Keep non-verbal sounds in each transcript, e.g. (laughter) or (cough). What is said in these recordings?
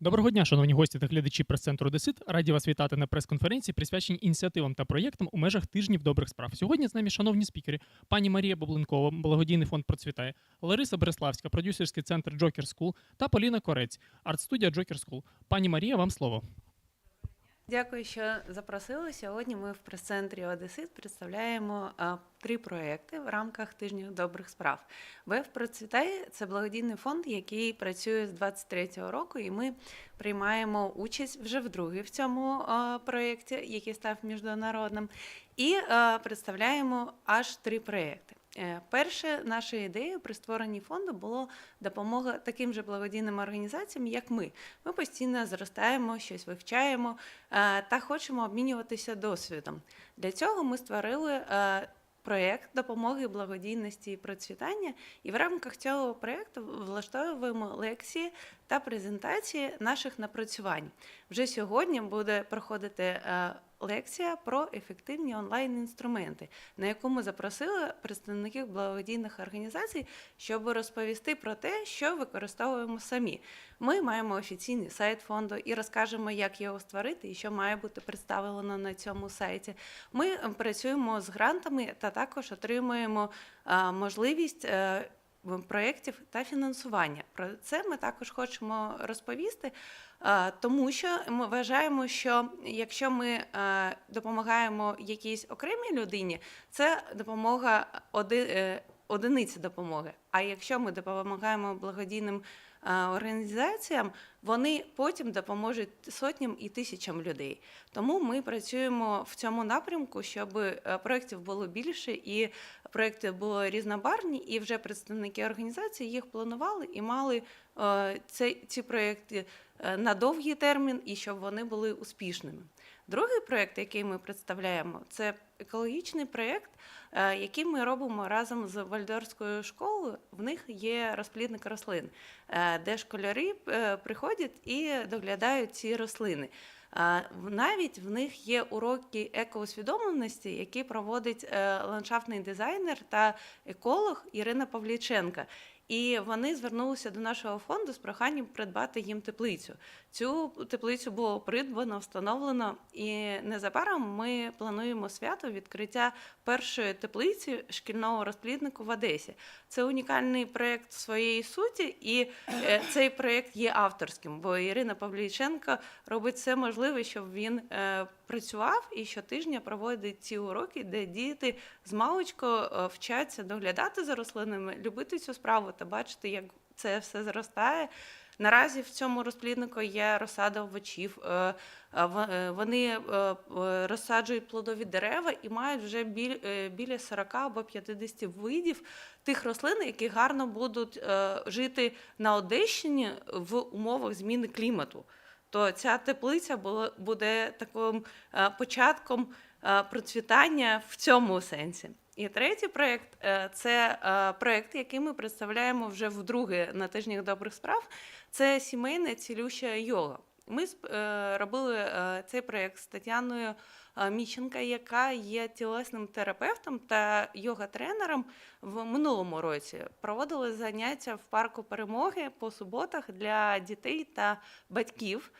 Доброго дня, шановні гості та глядачі прес-центру Десит. Раді вас вітати на прес-конференції, присвяченій ініціативам та проєктам у межах тижнів добрих справ. Сьогодні з нами шановні спікери, пані Марія Бобленкова, благодійний фонд процвітає, Лариса Береславська, продюсерський центр Джокер Скул та Поліна Корець, арт-студія Джокер Скул. Пані Марія, вам слово. Дякую, що запросили. Сьогодні ми в прес-центрі Одесит представляємо три проекти в рамках тижня добрих справ. ВЕФ процвітає це благодійний фонд, який працює з 23-го року, і ми приймаємо участь вже вдруге в цьому проєкті, який став міжнародним, і представляємо аж три проекти. Е, Перше нашою ідеєю при створенні фонду було допомога таким же благодійним організаціям, як ми. Ми постійно зростаємо, щось вивчаємо е, та хочемо обмінюватися досвідом. Для цього ми створили е, проєкт допомоги благодійності і процвітання, і в рамках цього проєкту влаштовуємо лекції та презентації наших напрацювань. Вже сьогодні буде проходити лекція про ефективні онлайн-інструменти, на яку ми запросили представників благодійних організацій, щоб розповісти про те, що використовуємо самі. Ми маємо офіційний сайт фонду і розкажемо, як його створити і що має бути представлено на цьому сайті. Ми е, працюємо з грантами та також отримуємо е, можливість. е, Проєктів та фінансування про це ми також хочемо розповісти, тому що ми вважаємо, що якщо ми е, допомагаємо якійсь окремій людині, це допомога оди, е, одиниці допомоги. А якщо ми допомагаємо благодійним е, організаціям, вони потім допоможуть сотням і тисячам людей. Тому ми працюємо в цьому напрямку, щоб е, проєктів було більше і проєкти були різнобарвні, і вже представники організації їх планували і мали е, ці проєкти на довгий термін і щоб вони були успішними. Другий проєкт, який ми представляємо, це екологічний проєкт, е, який ми робимо разом з Вальдорською школою. В них є розплідник рослин, е, де школярі е, приходять і доглядають ці рослини. Навіть в них є уроки екоусвідомленості, які проводить ландшафтний дизайнер та еколог Ірина Павліченка. І вони звернулися до нашого фонду з проханням придбати їм теплицю. Цю теплицю було придбано, встановлено, і незабаром ми плануємо свято відкриття першої теплиці шкільного розпліднику в Одесі. Це унікальний проєкт своєї суті, і е, цей проєкт є авторським, бо Ірина Павліченко робить все можливе, щоб він е, працював і щотижня проводить ці уроки, де діти з маличку е, вчаться доглядати за рослинами, любити цю справу та бачити, як це все зростає. Наразі в цьому розпліднику є розсада овочів. е, е, Вони розсаджують плодові дерева і мають вже біля 40 або 50 видів тих рослин, які гарно будуть жити на Одещині в умовах зміни клімату. То ця теплиця буде таким е, початком е, процвітання в цьому сенсі. І третій проєкт е, це проєкт, який ми представляємо вже вдруге на тижнях добрих справ. Це сімейна цілюща йога. Ми робили цей проєкт з Тетяною Міщенка, яка є тілесним терапевтом та йога-тренером в минулому році. Проводили заняття в парку перемоги по суботах для дітей та батьків.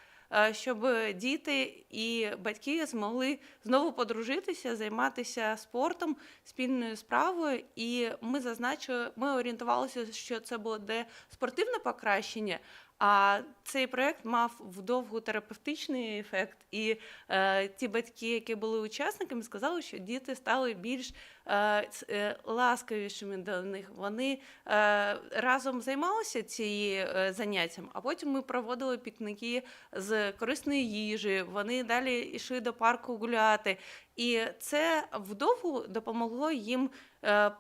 Щоб діти і батьки змогли знову подружитися, займатися спортом, спільною справою. І ми зазначили, ми орієнтувалися, що це буде спортивне покращення. А цей проект мав вдовгу терапевтичний ефект, і е, ті батьки, які були учасниками, сказали, що діти стали більш е, е, ласкавішими до них. Вони е, разом займалися цією е, заняттям, а потім ми проводили пікніки з корисної їжі. Вони далі йшли до парку гуляти. І це вдовгу допомогло їм. е,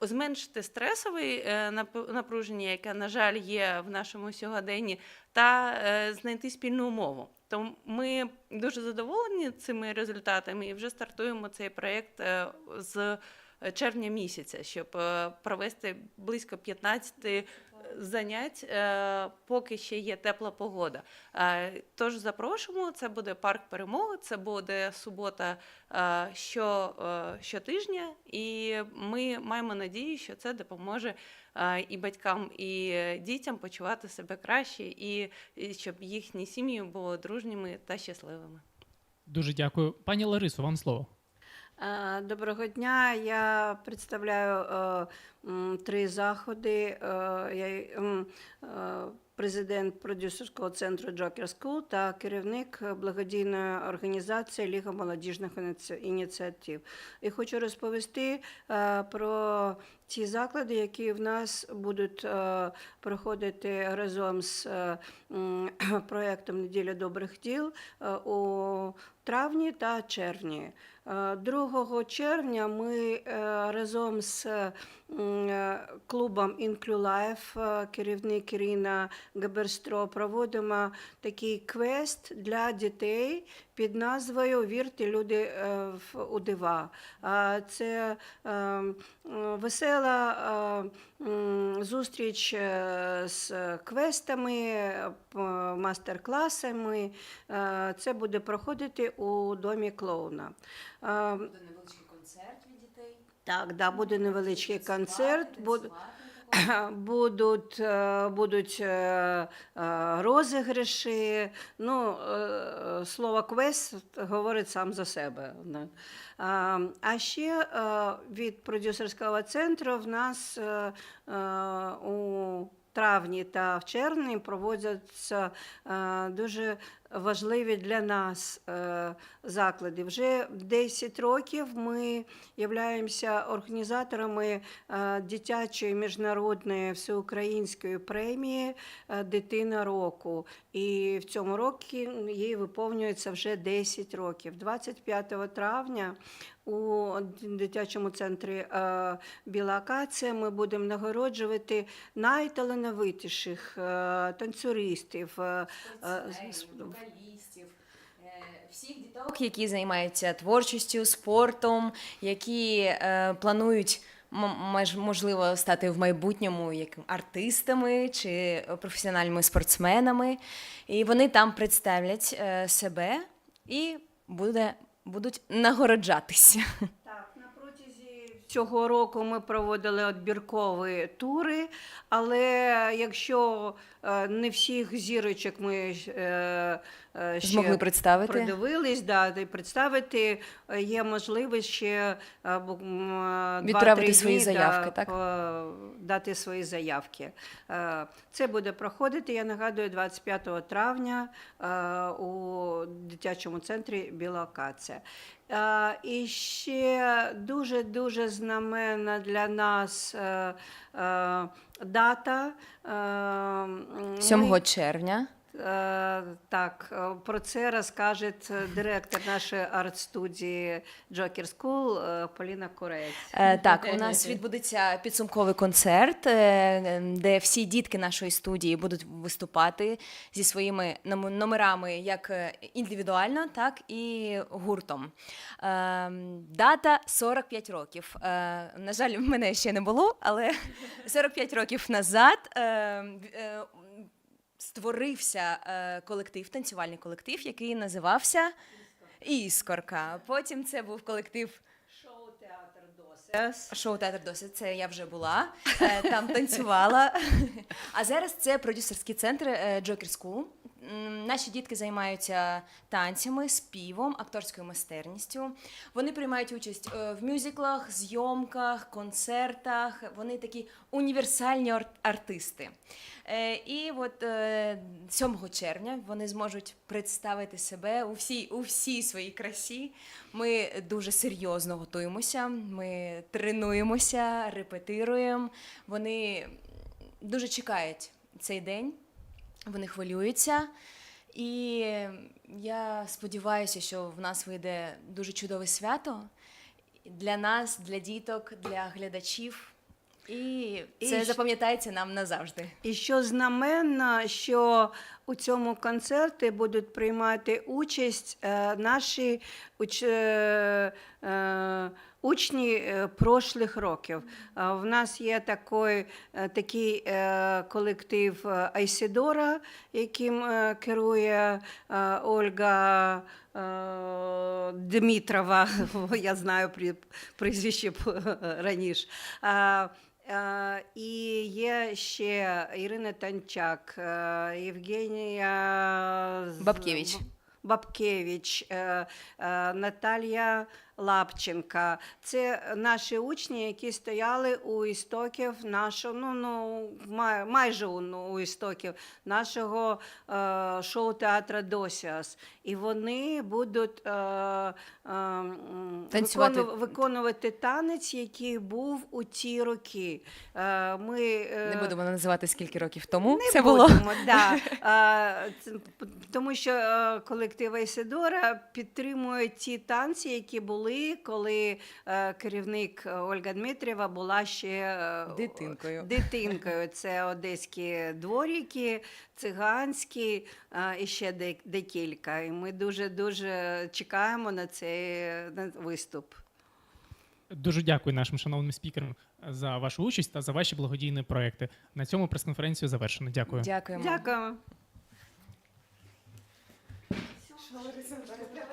Зменшити стресове нап- напруження, яке, на жаль, є в нашому сьогоденні, та е, знайти спільну мову. Тому ми дуже задоволені цими результатами і вже стартуємо цей проєкт е, з червня місяця, щоб е, провести близько 15 занять, е, поки ще є тепла погода. Е, Тож запрошуємо. Це буде парк перемоги. Це буде субота що, щотижня, і ми маємо надію, що це допоможе і батькам, і дітям почувати себе краще, і щоб їхні сім'ї були дружніми та щасливими. Дуже дякую. Пані Ларисо, вам слово. Е, Доброго дня. Я представляю е, три заходи. Е, Я президент продюсерського центру Joker School та керівник благодійної організації Ліга молодіжних ініціатив. І хочу розповісти про ті заклади, які в нас будуть е, проходити разом з е, м, (clears throat) проектом Неділя добрих діл е, у травні та червні. Е, 2 червня ми разом з клубом Інклюлайф, керівник Ірина Габерстро, проводимо такий квест для дітей під назвою Вірте люди в у дива. Це е, м, весела зустріч е, з квестами, мастер-класами. Е, Це буде проходити у домі клоуна. Е, Буде невеличкий концерт від дітей. Так, да, буде невеличкий концерт. Танцювати, буд- танцювати. (clears throat) Будуть, е, будуть е, е, розіграші. Ну, слово квест говорить сам за себе. А, ще від продюсерського центру в нас у травні та в червні проводяться дуже важливі для нас е, заклади. Вже 10 років ми являємося організаторами е, дитячої міжнародної всеукраїнської премії е, Дитина року. І в цьому році їй виповнюється вже 10 років. 25 травня у дитячому центрі е, Біла Акація ми будемо нагороджувати найталановитіших е, танцюристів. е, вокалістів, всіх діток, які займаються творчістю, спортом, які е, планують. м- Можливо, стати в майбутньому як артистами чи професіональними спортсменами, і вони там представлять е, себе і буде, будуть нагороджатися. Так, на протязі цього року ми проводили відбіркові тури, але якщо е, не всіх зірочок ми е, ще Змогли представити. продивились, да, представити, е, є можливість ще е, е, Відправити свої дні, заявки, да, так? дати свої заявки. Е, Це буде проходити, я нагадую, 25 травня е, у дитячому центрі Біла Акація. Е, І ще дуже-дуже знаменна для нас е, е, дата. Е, 7 червня. Е, Так, е, про це розкаже директор нашої арт-студії Joker School е, Поліна Курець. Так, у нас відбудеться підсумковий концерт, е, де всі дітки нашої студії будуть виступати зі своїми номерами як індивідуально, так і гуртом. Е, Дата 45 років. На жаль, в мене ще не було, але (laughs) 45 років назад. Створився е, колектив, танцювальний колектив, який називався Іскорка. Потім це був колектив Шоу-театр Досес. Шоу театр досить. Це я вже була. е, Там танцювала. (laughs) А зараз це продюсерський центр е, Joker School. Наші дітки займаються танцями, співом, акторською майстерністю. Вони приймають участь е, в мюзиклах, зйомках, концертах. Вони такі універсальні ар- артисти. Е, І от е, 7 червня вони зможуть представити себе у всій, у всій своїй красі. Ми дуже серйозно готуємося, ми тренуємося, репетируємо. Вони дуже чекають цей день, вони хвилюються. І я сподіваюся, що в нас вийде дуже чудове свято для нас, для діток, для глядачів. І І це щ- запам'ятається нам назавжди. І що знаменно, що у цьому концерті будуть приймати участь е, наші уч... е, е, учні е, прошлих років. Е, В нас є такий, е, такий колектив Айсідора, яким керує Ольга Дмитрова, (laughs) я знаю прізвище (laughs) раніше. І є ще Ірина Танчак, Євгенія Бабкевич. Бабкевич, е, е, Наталія Лапченка. Це наші учні, які стояли у істоків нашого, ну, ну майже у, ну, істоків нашого е, шоу-театру Досіас. І вони будуть Танцювати. виконувати танець, який був у ті роки. Ми, Не будемо називати скільки років тому не це було. Да. (laughs) Тому що е, колектив Айседора підтримує ті танці, які були, коли е, керівник е, Ольга Дмитрєва була ще е, Дитинкою. дитинкою. Це одеські дворіки, циганські е, і ще декілька. І ми дуже дуже чекаємо на цей на виступ. Дуже дякую нашим шановним спікерам за вашу участь та за ваші благодійні проекти. На цьому прес-конференцію завершено. Дякую. Дякуємо. Дякуємо. Треба тренуватися.